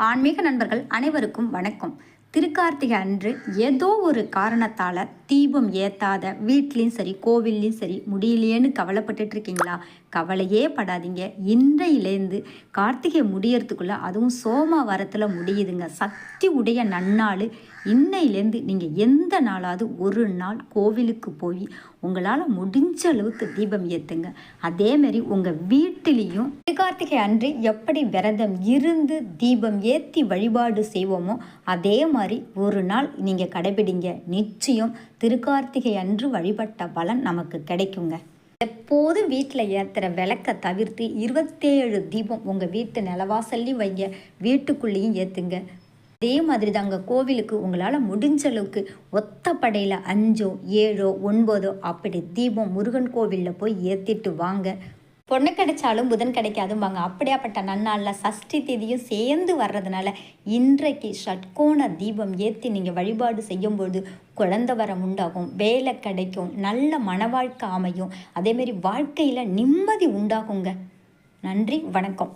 ஆன்மீக நண்பர்கள் அனைவருக்கும் வணக்கம். திருக்கார்த்திகை அன்று ஏதோ ஒரு காரணத்தால் தீபம் ஏற்றாத வீட்லேயும் சரி கோவில்லையும் சரி முடியலையேன்னு கவலைப்பட்டுட்டு இருக்கீங்களா கவலையே படாதீங்க. இன்றையிலேருந்து கார்த்திகை முடியறதுக்குள்ளே அதுவும் சோமவாரத்தில் முடியுதுங்க. சக்தி உடைய நன்னாள். இன்னையிலேருந்து நீங்கள் எந்த நாளாவது ஒரு நாள் கோவிலுக்கு போய் உங்களால் முடிஞ்ச அளவுக்கு தீபம் ஏற்றுங்க அதேமாரி உங்கள் வீட்டிலையும் கார்த்திகை அன்று எப்படி விரதம் இருந்து தீபம் ஏற்றி வழிபாடு செய்வோமோ அதே மாதிரி ஒரு நாள் நீங்கள் கடைபிடிங்க. நிச்சயம் திருக்கார்த்திகை அன்று வழிபட்ட பலன் நமக்கு கிடைக்குங்க. எப்போதும் வீட்டில் ஏற்றுற விளக்கை தவிர்த்து இருபத்தேழு தீபம் உங்கள் வீட்டு நிலவாசல்லையும் வைங்க. வீட்டுக்குள்ளேயும் ஏற்றுங்க அதே மாதிரி தாங்க கோவிலுக்கு உங்களால் முடிஞ்ச அளவுக்கு ஒத்தப்படையில் அஞ்சோ ஏழோ ஒன்பதோ அப்படி தீபம் முருகன் கோவிலில் போய் ஏற்றிட்டு வாங்க. பொண்ணு கிடைச்சாலும் புதன் கிடைக்காதும்பாங்க. அப்படியாப்பட்ட நன்னாளில் சஷ்டி தேதியும் சேர்ந்து வர்றதுனால இன்றைக்கு ஷட்கோண தீபம் ஏற்றி நீங்கள் வழிபாடு செய்யும்போது குழந்த வரம் உண்டாகும் வேலை கிடைக்கும் நல்ல மன வாழ்க்கை அமையும் அதேமாரி வாழ்க்கையில் நிம்மதி உண்டாகுங்க. நன்றி வணக்கம்.